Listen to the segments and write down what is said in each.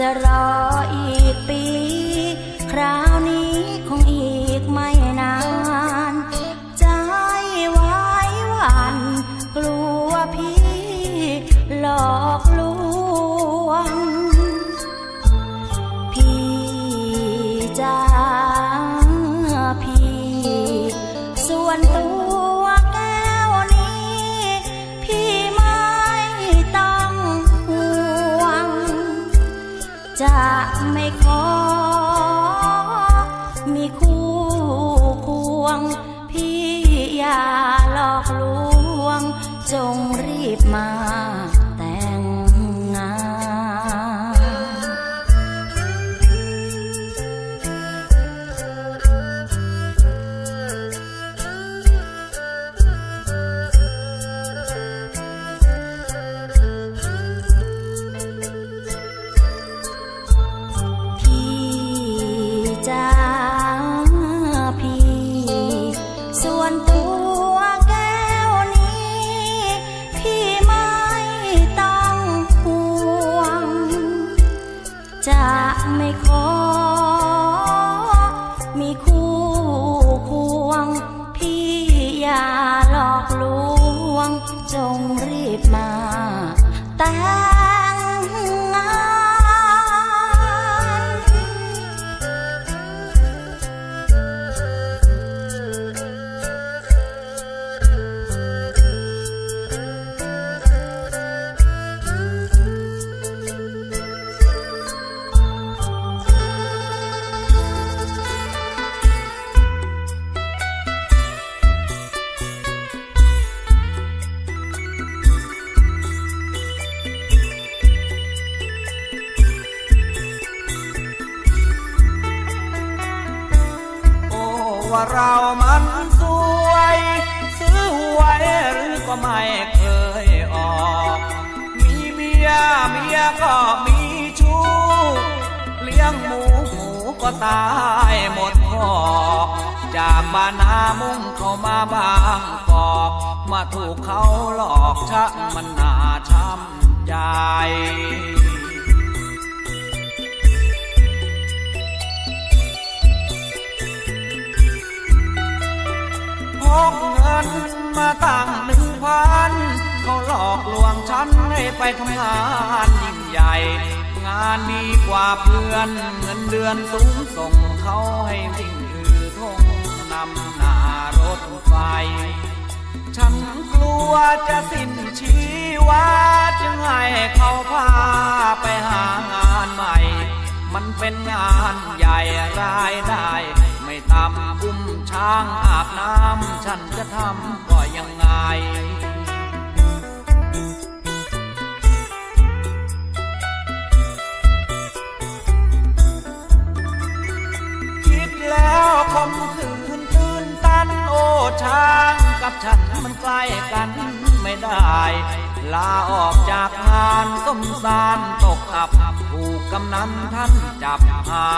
จะรออีกปีครั้ง ก็มีชู้ เลี้ยงหมูหมูก็ตายหมดคอกจากบ้านนามุ่งเข้ามาบางกอก มาถูกเขาหลอกชักมันนาช้ำใจพกเงินมาตั้งหนึ่งพันเขาหลอกลวงฉันให้ไปทำงานยิ่ง ใหญ่ งานดีกว่าเพื่อนเงินเดือนสูงส่งเขาให้วิ่งถือธงนำหน้ารถไฟ ฉันกลัวจะสิ้นชีวาจึงให้เขาพาไปหางานใหม่ มันเป็นงานใหญ่รายได้ไม่ต่ำอุ้มช้างอาบน้ำฉันจะทำก็ยังไง คมคืนตื่นตันโอช้างกับฉันมันใกล้กันไม่ได้ ลาออกจากงานส้มสารตกอับถูกกำนันท่านจับหา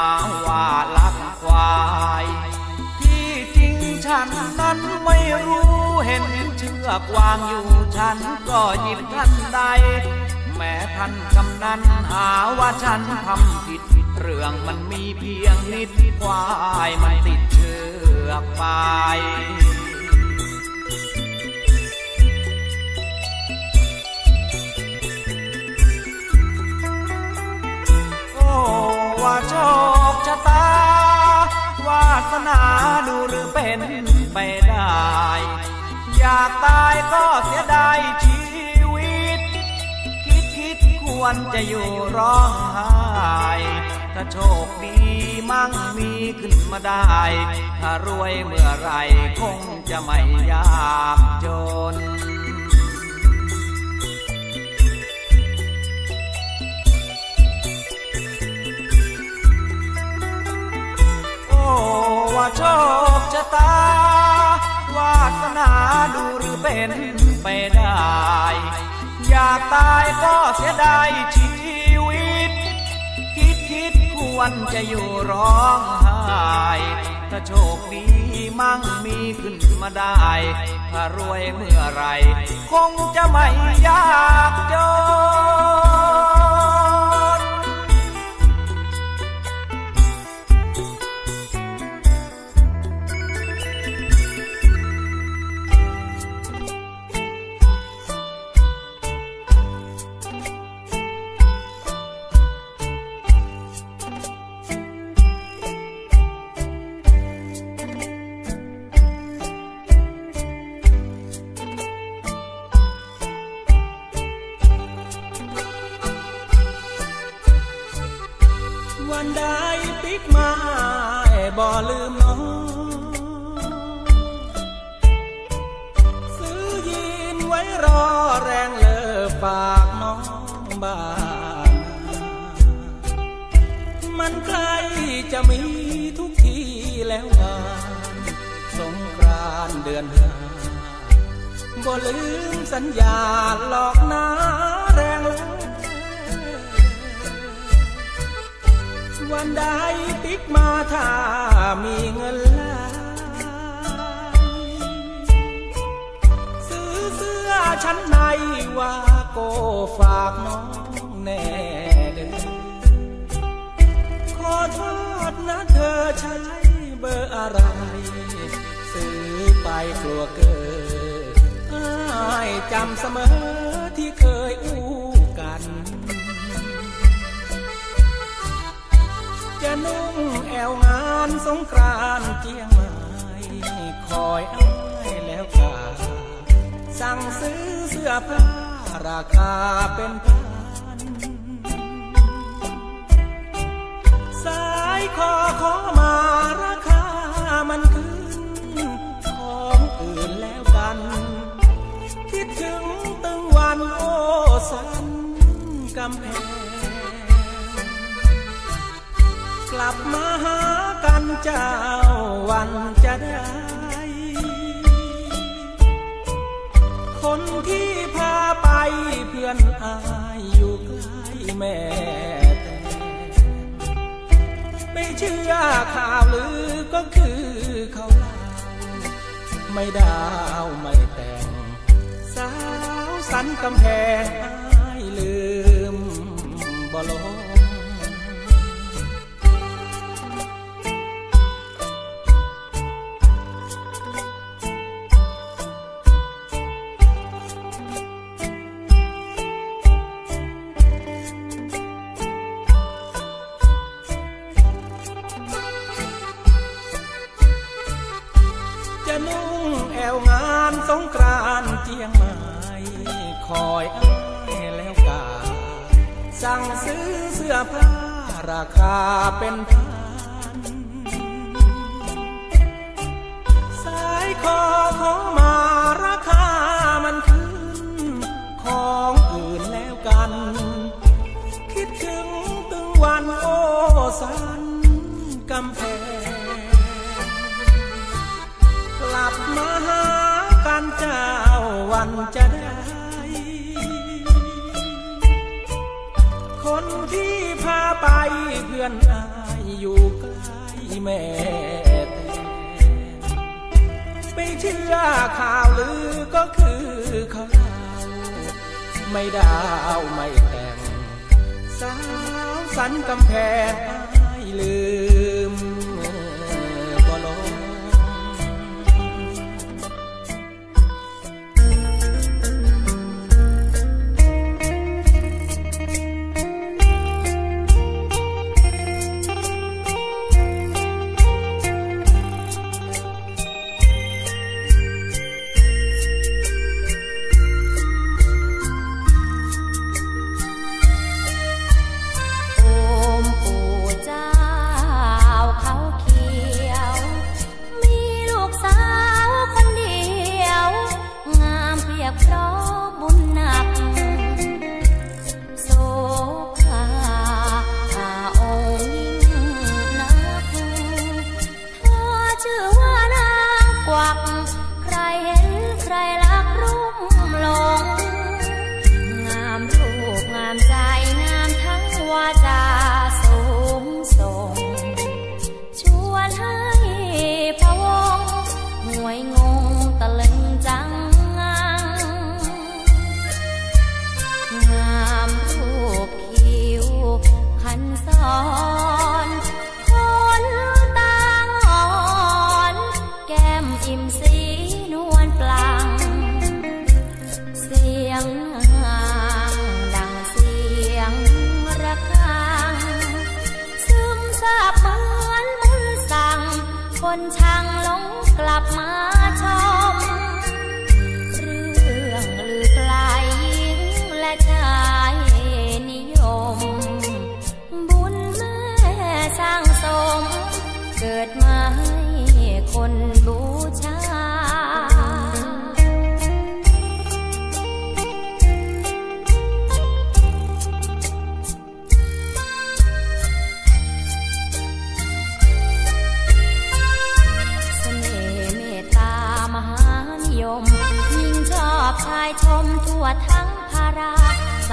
ว่าลักควายที่จริงฉันนั้นไม่รู้เห็นเชือกวางอยู่ฉันก็หยิบทันใดแม้ท่านกำนันหาว่าฉันทำผิด เรื่องมันมีเพียงนิดควายมันติดเชือกไปโอ้ว่าโชคชะตาวาสนาดูหรือเป็นไปได้ อยากตายก็เสียดายชีวิต คิดคิดควรจะอยู่ร้องไห้ ถ้าโชคดีมั่งมีขึ้นมาได้ ถ้ารวยเมื่อไรคงจะไม่ยากจนโอ้ว่าโชคชะตา วาสนาดูหรือเป็นไปได้ อยากตายก็เสียดายชีวิต คิดควรจะอยู่ร้องไห้ถ้าโชคดีมั่งมีขึ้นมาได้ ถ้ารวยเมื่อไร คงจะไม่ยากจน มีเงินล้านซื้อเสื้อชั้นในว่าโกฝากน้องแน่เด้อขอโทษนะเธอใช้เบอร์อะไร ซื้อไปกลัวเกิดอ้ายจำเสมอที่เคยอู้กัน จะนุ่ง อวงานสงกรานเจียงใหม่คอยอ้ายแล้วกาสั่งซื้อเสื้อผ้าราคาเป็นพัน สายคอขอมาราคามันขึ้น ของอื่นแล้วกัน คิดถึงตึงวันโอ้สันกำแพง กลับมาหากันเจ้าวันจะได้ คนที่พาไปเพื่อนอายอยู่ใกล้แม่แต่ไม่เชื่อข่าวลือก็คือเขาเล่าไม่ดาวไม่แต่ง สาวสันกำแพงอายลืมบ่ลงานสงกรานเจียงใหม่คอยอ้ายแล้วกาสั่งซื้อเสื้อผ้าราคาเป็นพัน สายคอของมาราคามันขึ้น ของอื่นแล้วกัน คิดถึงตึงวันโอสันกำแพงกลับมา กันเจ้าวันจะได้ คนที่พาไปเพื่อนอายอยู่ใกล้แม่ไม่เชื่อข่าวลือก็คือข่าวไม่ดาวไม่แต่ง สาวสันกำแพงให้ลืม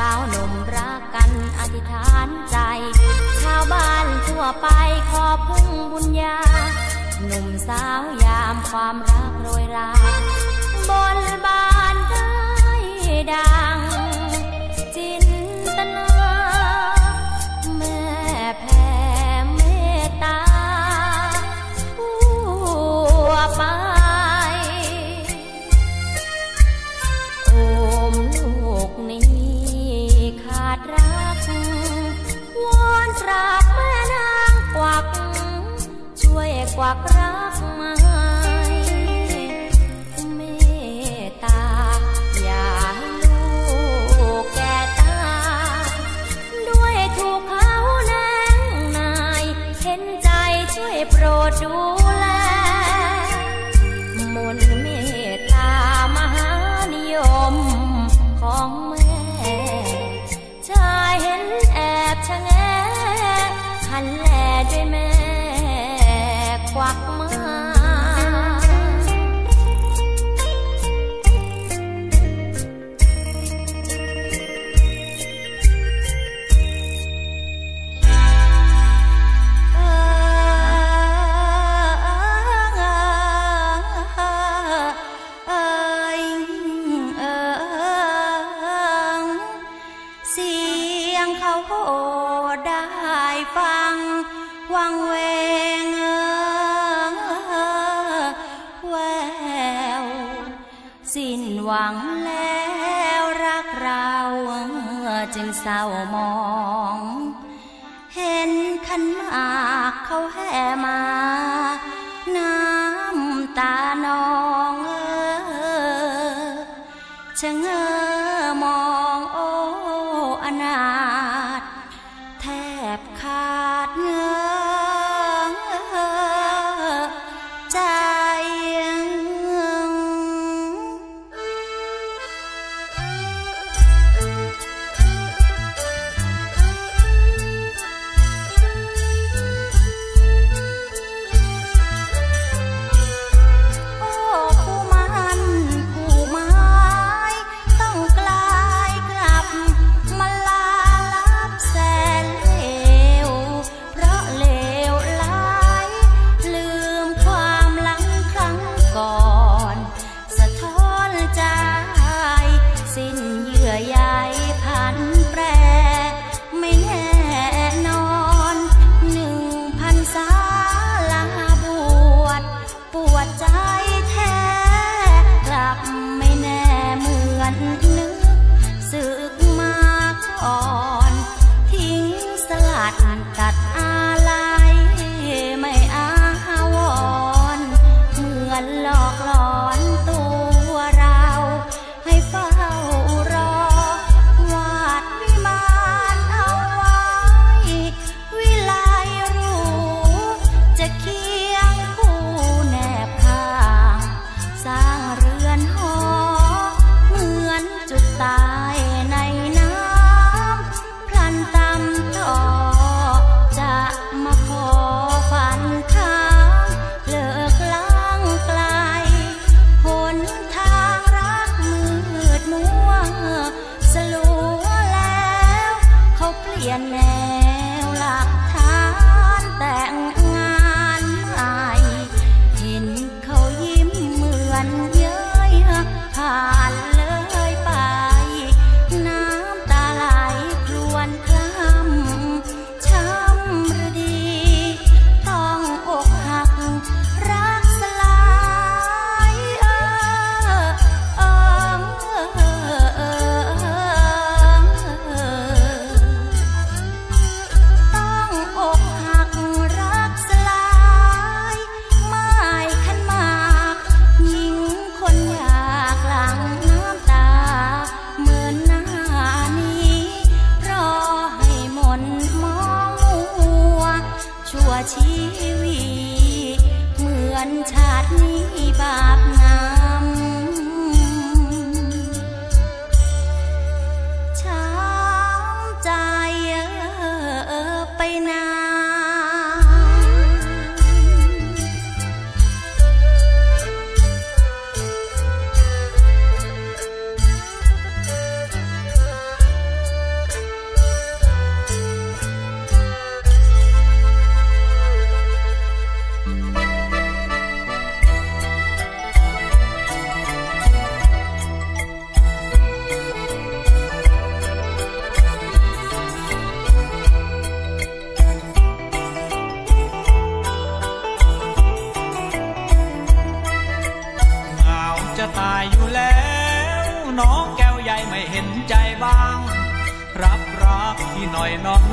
าวหนุ่มรักกันอธิษฐานใจ ชาวบ้านทั่วไปขอพุ่งบุญญา หนุ่มสาวยามความรักโรยราบนบานได้ดัง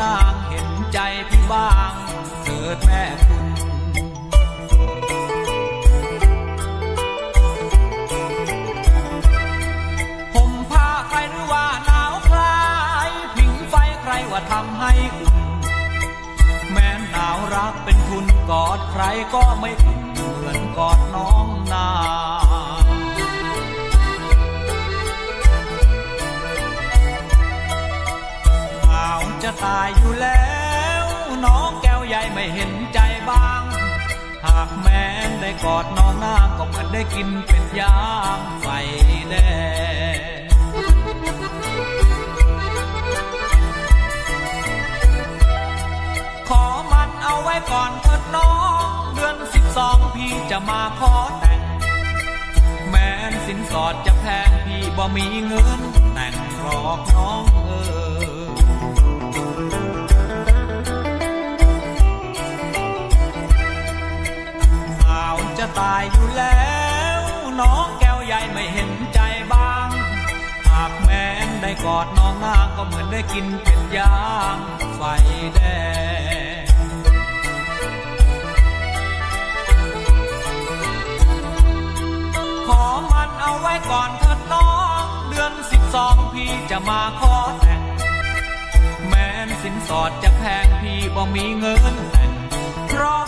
นางเห็นใจพี่บ้างเถิดแม่คุณ ผมพาใครหรือว่าหนาวคลายผิงไฟใครว่าทำให้อุ่นแม้หนาวรักเป็นทุนกอดใครก็ไม่อุ่นเหมือนกอดน้องนา จะตายอยู่แล้ว น้องแก้วใหญ่ไม่เห็นใจบ้าง หากแม้นได้กอดน้องนาก็เหมือนได้กินเป็นยางไฟแดงขอมันเอาไว้ก่อนเถิดน้อง เดือนสิบสองพี่จะมาขอแต่ง แม้นสินสอดจะแพงพี่บ่มีเงินแต่งหรอกน้องเออ ตายอยู่แล้ว น้องแก้วใหญ่ไม่เห็นใจบ้าง หากแม้นได้กอดน้องนางก็เหมือนได้กินเป็นยางไฟแดงขอมันเอาไว้ก่อนเถิดน้อง เดือนสิบสองพี่จะมาขอแต่ง แม้นสินสอดจะแพงพี่บ่มีเงินแต่งเพราะ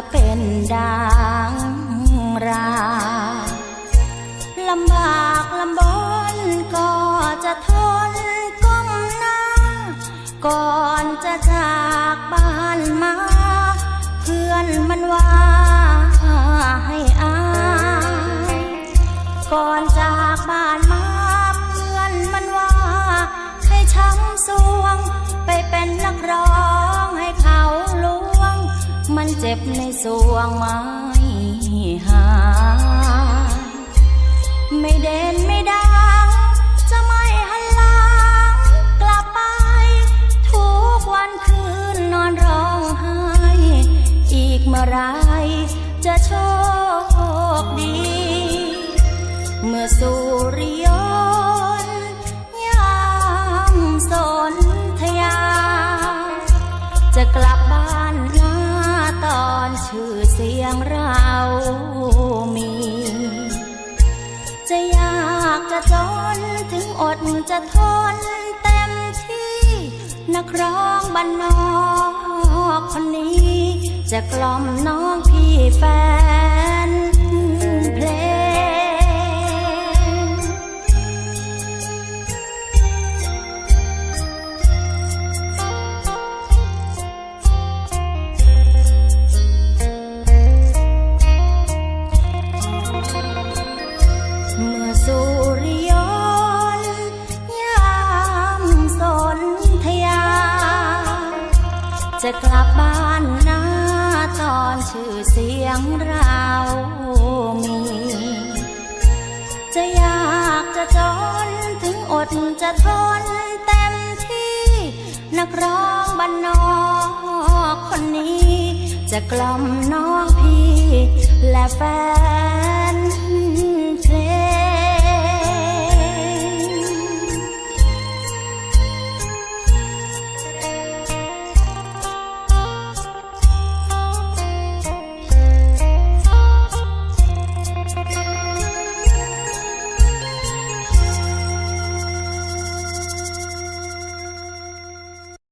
จะเป็นดังรา ลำบากลำบนก็จะทนก้มหน้า ก่อนจะจากบ้านมา เพื่อนมันว่าให้อาย ก่อนจากบ้านมาเพื่อนมันว่า ให้ช้ำสวงไปเป็นนักร้อง เจ็บในสวงไม่หายไม่เด่นไม่ดังจะไม่หันหลังกลับไป ทุกวันคืนนอนร้องไห้ อีกเมื่อไรจะโชคดี เมื่อสุริย อดจะทนเต็มที่ นักร้องบ้านนอกคนนี้ จะกล่อมน้องพี่แฟน จะกลับบ้านนาตอนชื่อเสียงเรามี จะอยากจะจนถึงอดจะทนเต็มที่ นักร้องบ้านนอกคนนี้ จะกล่อมน้องพี่และแฟน